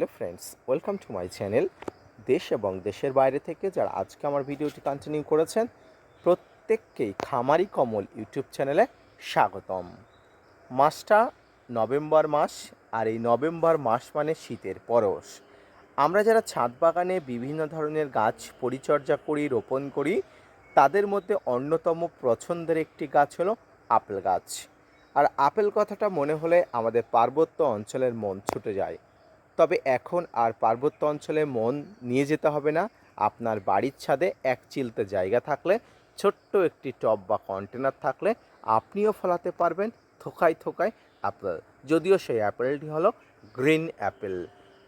Hello friends, welcome to my channel দেশ এবং দেশের বাইরে থেকে যারা আজকে আমার ভিডিওটি কন্টিনিউ করেছেন, প্রত্যেককেই খামারি কমল ইউটিউব চ্যানেলে স্বাগতম। মাসটা নভেম্বর মাস আর এই নভেম্বর মাস মানে শীতের পরশ। আমরা যারা ছাদ বাগানে বিভিন্ন ধরনের গাছ পরিচর্যা করি, রোপণ করি, তাদের মধ্যে অন্যতম পছন্দের একটি গাছ হলো আপেল গাছ। আর আপেল কথাটা মনে হলে আমাদের পার্বত্য অঞ্চলের মন ছুটে যায়। তবে এখন আর পার্বত্য অঞ্চলে মন নিয়ে যেতে হবে না। আপনার বাড়ির ছাদে এক চিলতে জায়গা থাকলে, ছোট্ট একটি টব বা কন্টেনার থাকলে আপনিও ফলাতে পারবেন। থোকায় থোকায় আপেল যদিও সেই অ্যাপেলটি হলো গ্রিন অ্যাপেল।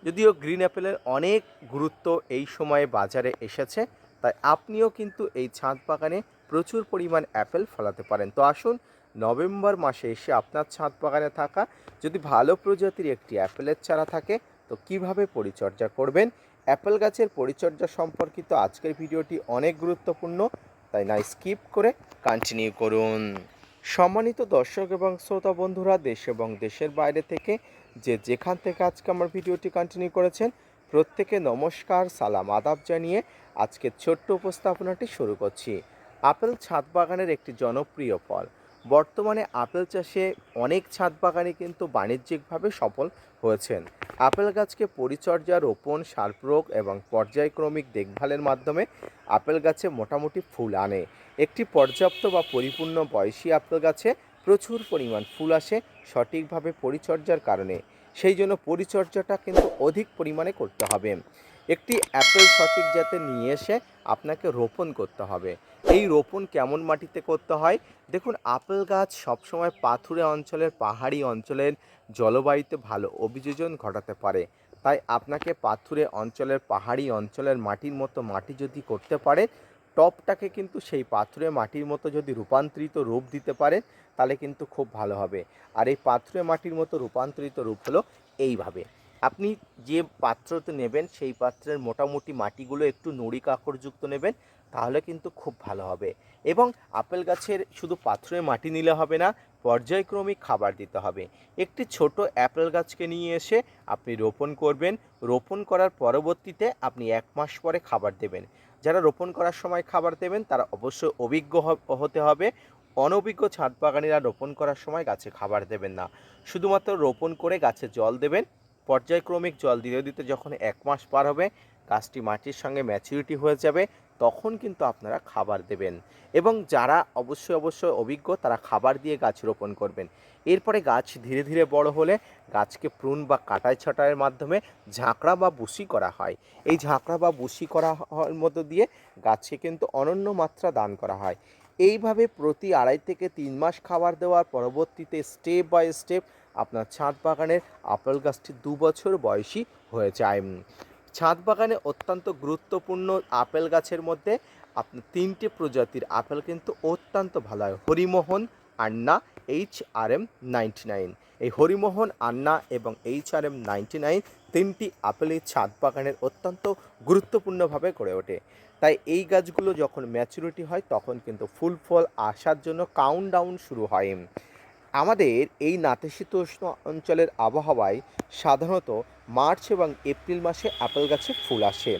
যদিও গ্রিন অ্যাপেলের অনেক গুরুত্ব এই সময়ে বাজারে এসেছে, তাই আপনিও কিন্তু এই ছাদ বাগানে প্রচুর পরিমাণ অ্যাপেল ফলাতে পারেন। তো আসুন, নভেম্বর মাসে এসে আপনার ছাদ বাগানে থাকা, যদি ভালো প্রজাতির একটি অ্যাপেলের চারা থাকে তো কীভাবে পরিচর্যা করবেন? অ্যাপেল গাছের পরিচর্যা সম্পর্কিত আজকের ভিডিওটি অনেক গুরুত্বপূর্ণ, তাই না স্কিপ করে কন্টিনিউ করুন। সম্মানিত দর্শক এবং শ্রোতা বন্ধুরা, দেশ এবং দেশের বাইরে থেকে যে যেখান থেকে আজকে আমার ভিডিওটি কন্টিনিউ করেছেন, প্রত্যেকে নমস্কার, সালাম, আদাব জানিয়ে আজকের ছোট্ট উপস্থাপনাটি শুরু করছি। আপেল ছাদ বাগানের একটি জনপ্রিয় ফল। বর্তমানে আপেল চাষে অনেক ছাদ বাগানে কিন্তু বাণিজ্যিকভাবে সফল হয়েছেন। আপেল গাছকে পরিচর্যা, রোপণ, সার প্রয়োগ এবং পর্যায়ক্রমিক দেখভালের মাধ্যমে আপেল গাছে মোটামুটি ফুল আনে। একটি পর্যাপ্ত বা পরিপূর্ণ বয়সী আপেল গাছে প্রচুর পরিমাণ ফুল আসে সঠিকভাবে পরিচর্যার কারণে। সেই জন্য পরিচর্যাটা কিন্তু অধিক পরিমাণে করতে হবে। একটি অ্যাপেল সঠিক যাতে নিয়ে এসে আপনাকে রোপণ করতে হবে। এই রোপণ কেমন মাটিতে করতে হয়? দেখুন, আপেল গাছ সবসময় পাথুরে অঞ্চলের, পাহাড়ি অঞ্চলের জলবায়ুতে ভালো অভিযোজন ঘটাতে পারে। তাই আপনাকে পাথুরে অঞ্চলের, পাহাড়ি অঞ্চলের মাটির মতো মাটি যদি করতে পারে টপটাকে কিন্তু সেই পাথুরে মাটির মতো যদি রূপান্তরিত রূপ দিতে পারে তাহলে কিন্তু খুব ভালো হবে। আর এই পাথুরে মাটির মতো রূপান্তরিত রূপ হলো এইভাবে। আপনি যে পাত্রতে নেবেন, সেই পাত্রের মোটামুটি মাটিগুলো একটু নুড়ি কাকড়যুক্ত নেবেন, তাহলে কিন্তু খুব ভালো হবে। এবং আপেল গাছের শুধু পাত্রে মাটি নিলে হবে না, পর্যায়ক্রমিক খাবার দিতে হবে। একটি ছোট অ্যাপেল গাছকে নিয়ে এসে আপনি রোপণ করবেন। রোপণ করার পরবর্তীতে আপনি এক মাস পরে খাবার দেবেন। যারা রোপণ করার সময় খাবার দেবেন, তারা অবশ্যই অভিজ্ঞ হতে হবে। অনভিজ্ঞ ছাদ বাগানিরা রোপণ করার সময় গাছে খাবার দেবেন না। শুধুমাত্র রোপণ করে গাছে জল দেবেন পর্যায়ক্রমিক জল দিতে দিতে যখন এক মাস পার হবে, গাছটি মাটির সঙ্গে ম্যাচুরিটি হয়ে যাবে, তখন কিন্তু আপনারা খাবার দেবেন। এবং যারা অবশ্যই অবশ্যই অভিজ্ঞ, তারা খাবার দিয়ে গাছ রোপণ করবেন। এরপরে গাছ ধীরে ধীরে বড় হলে গাছকে প্রুন বা কাটাই ছাটাইয়ের মাধ্যমে ঝাঁকড়া বা বুসি করা হয়। এই ঝাঁকড়া বা বুসি করা মধ্য দিয়ে গাছে কিন্তু অনন্য মাত্রা দান করা হয়। এইভাবে প্রতি আড়াই থেকে তিন মাস খাবার দেওয়ার পরবর্তীতে স্টেপ বাই স্টেপ আপনার ছাদ বাগানের আপেল গাছটি দু বছর বয়সী হয়ে যায় ছাদ বাগানে অত্যন্ত গুরুত্বপূর্ণ আপেল গাছের মধ্যে আপনার তিনটে প্রজাতির আপেল কিন্তু অত্যন্ত ভালো হয়। Harimohan, Anna, H R M ninety nine. এই হরিমোহন, আন্না এবং H R M ninety nine তিনটি আপেলই ছাদ বাগানের অত্যন্ত গুরুত্বপূর্ণভাবে গড়ে ওঠে। তাই এই গাছগুলো যখন ম্যাচুরিটি হয়, তখন কিন্তু ফুল ফল আসার জন্য কাউন্ট ডাউন শুরু হয়। আমাদের এই নাতিশীতোষ্ণ অঞ্চলের আবহাওয়ায় সাধারণত মার্চ এবং এপ্রিল মাসে আপেল গাছে ফুল আসে।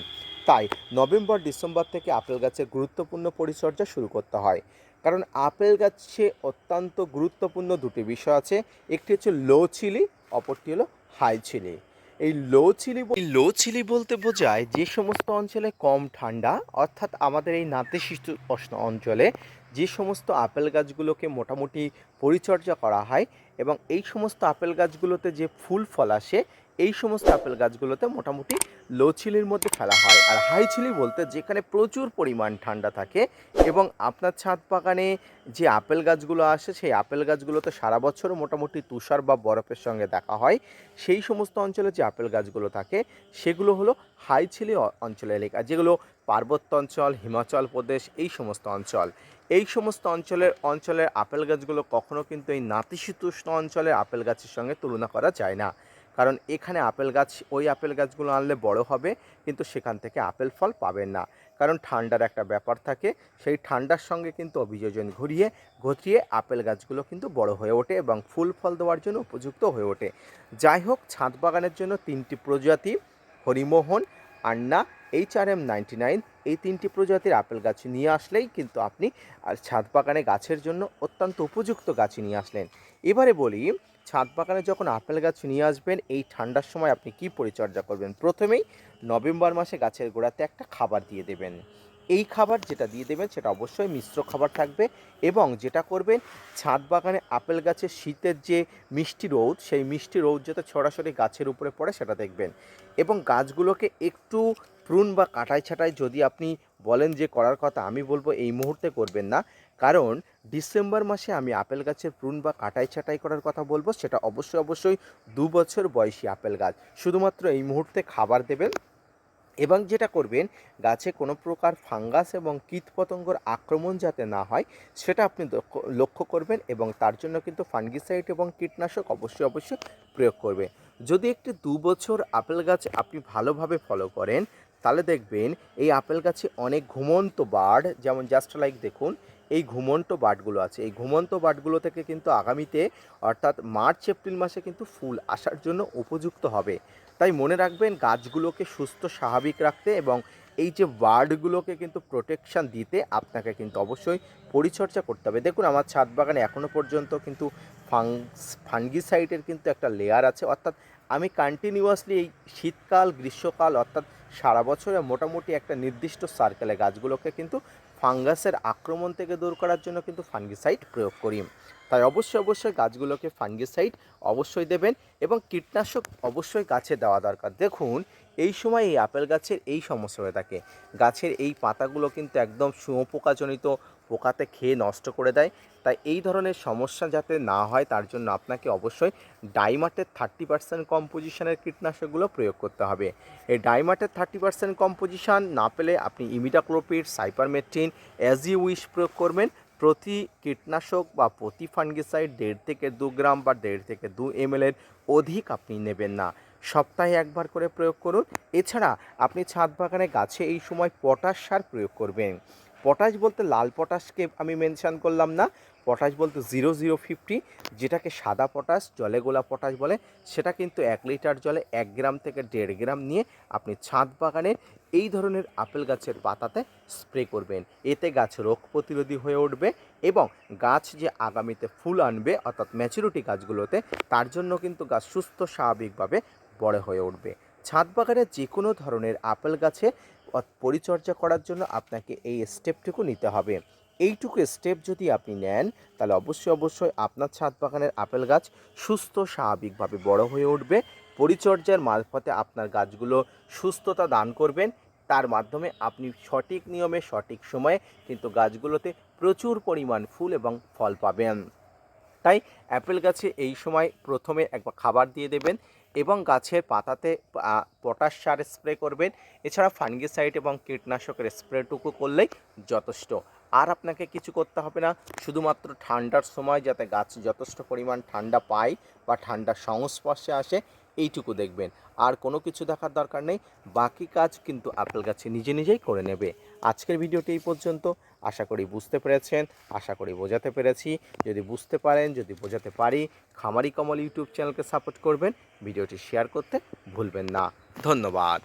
তাই নভেম্বর, ডিসেম্বর থেকে আপেল গাছের গুরুত্বপূর্ণ পরিচর্যা শুরু করতে হয়। কারণ আপেল গাছে অত্যন্ত গুরুত্বপূর্ণ দুটি বিষয় আছে। একটি হচ্ছে লো চিলি, অপরটি হলো হাই চিলি। এই লো চিলি লো চিলি বলতে বোঝায় যে সমস্ত অঞ্চলে কম ঠান্ডা, অর্থাৎ আমাদের এই নাতিশীতোষ্ণ অঞ্চলে যে সমস্ত আপেল গাছগুলোকে মোটামুটি পরিচর্যা করা হয় এবং এই সমস্ত আপেল গাছগুলোতে যে ফুল ফল আসে, এই সমস্ত আপেল গাছগুলোতে মোটামুটি লো চিলির মধ্যে ফেলা হয়। আর হাই চিলি বলতে যেখানে প্রচুর পরিমাণ ঠান্ডা থাকে এবং আপনার ছাদ বাগানে যে আপেল গাছগুলো আসে, সেই আপেল গাছগুলোতে সারা বছর মোটামুটি তুষার বা বরফের সঙ্গে দেখা হয়। সেই সমস্ত অঞ্চলে যে আপেল গাছগুলো থাকে, সেগুলো হলো হাই অ- অঞ্চলের এলাকা, যেগুলো পার্বত্য অঞ্চল, হিমাচল প্রদেশ, এই সমস্ত অঞ্চল। এই সমস্ত অঞ্চলের অঞ্চলের আপেল গাছগুলো কখনো কিন্তু এই নাতিশীতোষ্ণ অঞ্চলের আপেল গাছের সঙ্গে তুলনা করা যায় না। কারণ এখানে আপেল গাছ, ওই আপেল গাছগুলো আনলে বড় হবে, কিন্তু সেখান থেকে আপেল ফল পাবেন না। কারণ ঠান্ডার একটা ব্যাপার থাকে, সেই ঠান্ডার সঙ্গে কিন্তু অভিযোজন ঘুরিয়ে, ঘটিয়ে আপেল গাছগুলো কিন্তু বড় হয়ে ওঠে এবং ফুল ফল দেওয়ার জন্য উপযুক্ত হয়ে ওঠে। যাই হোক, ছাদ বাগানের জন্য তিনটি প্রজাতি, Harimohan, Anna H R M ninety nine এই তিনটি প্রজাতির আপেল গাছ নিয়ে আসলেই কিন্তু আপনি, আর ছাদ বাগানে গাছের জন্য অত্যন্ত উপযুক্ত গাছ নিয়ে আসলেন। এবারে বলি, ছাদ বাগানে যখন আপেল গাছ নিয়ে আসবেন, এই ঠান্ডার সময় আপনি কি পরিচর্যা করবেন? প্রথমেই নভেম্বর মাসে গাছের গোড়াতে একটা খাবার দিয়ে দেবেন। এই খাবার যেটা দিয়ে দেবেন সেটা অবশ্যই মিশ্র খাবার থাকবে এবং যেটা করবেন, ছাদ বাগানে আপেল গাছের শীতের যে মিষ্টি রোদ, সেই মিষ্টি রোদ যাতে সরাসরি গাছের উপরে পড়ে সেটা দেখবেন। এবং গাছগুলোকে একটু প্রুন বা কাটাই ছাটাই যদি আপনি বলেন যে করার কথা, আমি বলব এই মুহূর্তে করবেন না। কারণ ডিসেম্বর মাসে আমি আপেল গাছের প্রুন বা কাটাই ছাটাই করার কথা বলব, সেটা অবশ্যই অবশ্যই দু বছর বয়সী আপেল গাছ। শুধুমাত্র এই মুহূর্তে খাবার দেবেন। এবং যেটা করবেন, গাছে কোনো প্রকার ফাঙ্গাস এবং কীটপতঙ্গর আক্রমণ যাতে না হয়, সেটা আপনি লক্ষ্য করবেন এবং তার জন্য কিন্তু ফাঙ্গিসাইড এবং কীটনাশক অবশ্যই অবশ্যই প্রয়োগ করবে যদি একটি দু বছর আপেল গাছ আপনি ভালোভাবে ফলো করেন, তাহলে দেখবেন এই আপেল গাছে অনেক ঘুমন্ত বার্ড, যেমন জাস্ট লাইক দেখুন, এই ঘুমন্ত বার্ডগুলো আছে। এই ঘুমন্ত বার্ডগুলো থেকে কিন্তু আগামীতে অর্থাৎ মার্চ, এপ্রিল মাসে কিন্তু ফুল আসার জন্য উপযুক্ত হবে। তাই মনে রাখবেন গাছগুলোকে সুস্থ, স্বাভাবিক রাখতে এবং এই যে বার্ডগুলোকে কিন্তু প্রোটেকশান দিতে আপনাকে কিন্তু অবশ্যই পরিচর্যা করতে হবে। দেখুন, আমার ছাদ বাগানে এখনও পর্যন্ত কিন্তু ফাংস ফাঙ্গিসাইডের কিন্তু একটা লেয়ার আছে। অর্থাৎ আমি কন্টিনিউয়াসলি এই শীতকাল, গ্রীষ্মকাল অর্থাৎ সারা বছরে মোটামুটি একটা নির্দিষ্ট সার্কেলে গাছগুলোকে কিন্তু ফাঙ্গাসের আক্রমণ থেকে দূর করার জন্য কিন্তু ফাঙ্গিসাইড প্রয়োগ করি। তাই অবশ্যই অবশ্যই গাছগুলোকে ফাঙ্গিসাইড অবশ্যই দেবেন এবং কীটনাশক অবশ্যই গাছে দেওয়া দরকার। দেখুন এই সময় এই আপেল গাছের এই সমস্যা হয়ে থাকে। গাছের এই পাতাগুলো কিন্তু একদম শুঁয়োপোকাজনিত পোকাতে খেয়ে নষ্ট করে দেয়। তাই এই ধরনের সমস্যা যাতে না হয়, তার জন্য আপনাকে অবশ্যই ডাইমাটের থার্টি পার্সেন্ট কম্পোজিশনের কীটনাশকগুলো প্রয়োগ করতে হবে। এই ডাইমাটের থার্টি পার্সেন্ট কম্পোজিশন না পেলে আপনি ইমিডাক্লোপিড সাইপারমেট্রিন অ্যাজ উইশ প্রয়োগ করবেন। প্রতি কীটনাশক বা প্রতি ফাঙ্গিসাইড দেড় থেকে দু গ্রাম বা দেড় থেকে দু এমএলের অধিক আপনি নেবেন না। সপ্তাহে একবার করে প্রয়োগ করুন। এছাড়া আপনি ছাদ বাগানে গাছে এই সময় পটাশ সার প্রয়োগ করবেন। পটাশ বলতে লাল পটাশকে আমি মেনশান করলাম না। পটাশ বলতে জিরো জিরো ফিফটি যেটাকে সাদা পটাশ, জলে গোলা পটাশ বলে, সেটা কিন্তু এক লিটার জলে এক গ্রাম থেকে দেড় গ্রাম নিয়ে আপনি ছাদ বাগানে এই ধরনের আপেল গাছের পাতাতে স্প্রে করবেন। এতে গাছ রোগ প্রতিরোধী হয়ে উঠবে এবং গাছ যে আগামীতে ফুল আনবে, অর্থাৎ ম্যাচুরিটি গাছগুলোতে, তার জন্য কিন্তু গাছ সুস্থ স্বাভাবিকভাবে বড় হয়ে উঠবে। ছাদ বাগানে যে কোনো ধরনের আপেল গাছে পরিচর্যা করার জন্য আপনাকে এই স্টেপটুকু নিতে হবে। এইটুকু স্টেপ যদি আপনি নেন, তাহলে অবশ্যই অবশ্যই আপনার ছাদ বাগানের আপেল গাছ সুস্থ, স্বাভাবিকভাবে বড় হয়ে উঠবে। পরিচর্যার মারফতে আপনার গাছগুলো সুস্থতা দান করবেন। তার মাধ্যমে আপনি সঠিক নিয়মে, সঠিক সময়ে কিন্তু গাছগুলোতে প্রচুর পরিমাণ ফুল এবং ফল পাবেন। তাই অ্যাপেল গাছে এই সময় প্রথমে একবার খাবার দিয়ে দেবেন। এবং গাছের পাতাতে পটাশ সার স্প্রে করবেন। এছাড়া ফাঙ্গিসাইড এবং কীটনাশকের স্প্রেটুকু করলেই যথেষ্ট। আর আপনাকে কিছু করতে হবে না, শুধুমাত্র ঠান্ডার সময় যাতে গাছ যথেষ্ট পরিমাণ ঠান্ডা পায় বা ঠান্ডার সংস্পর্শে আসে, এইটুকু দেখবেন। আর কোনো কিছু দেখার দরকার নেই, বাকি কাজ কিন্তু আপেল গাছে নিজে নিজেই করে নেবে। আজকের ভিডিওটি এই পর্যন্ত। আশা করি বুঝতে পেরেছেন, আশা করি বোঝাতে পেরেছি। যদি বুঝতে পারেন, যদি বোঝাতে পারি, খামারি কমল ইউটিউব চ্যানেলকে সাপোর্ট করবেন, ভিডিওটি শেয়ার করতে ভুলবেন না। ধন্যবাদ।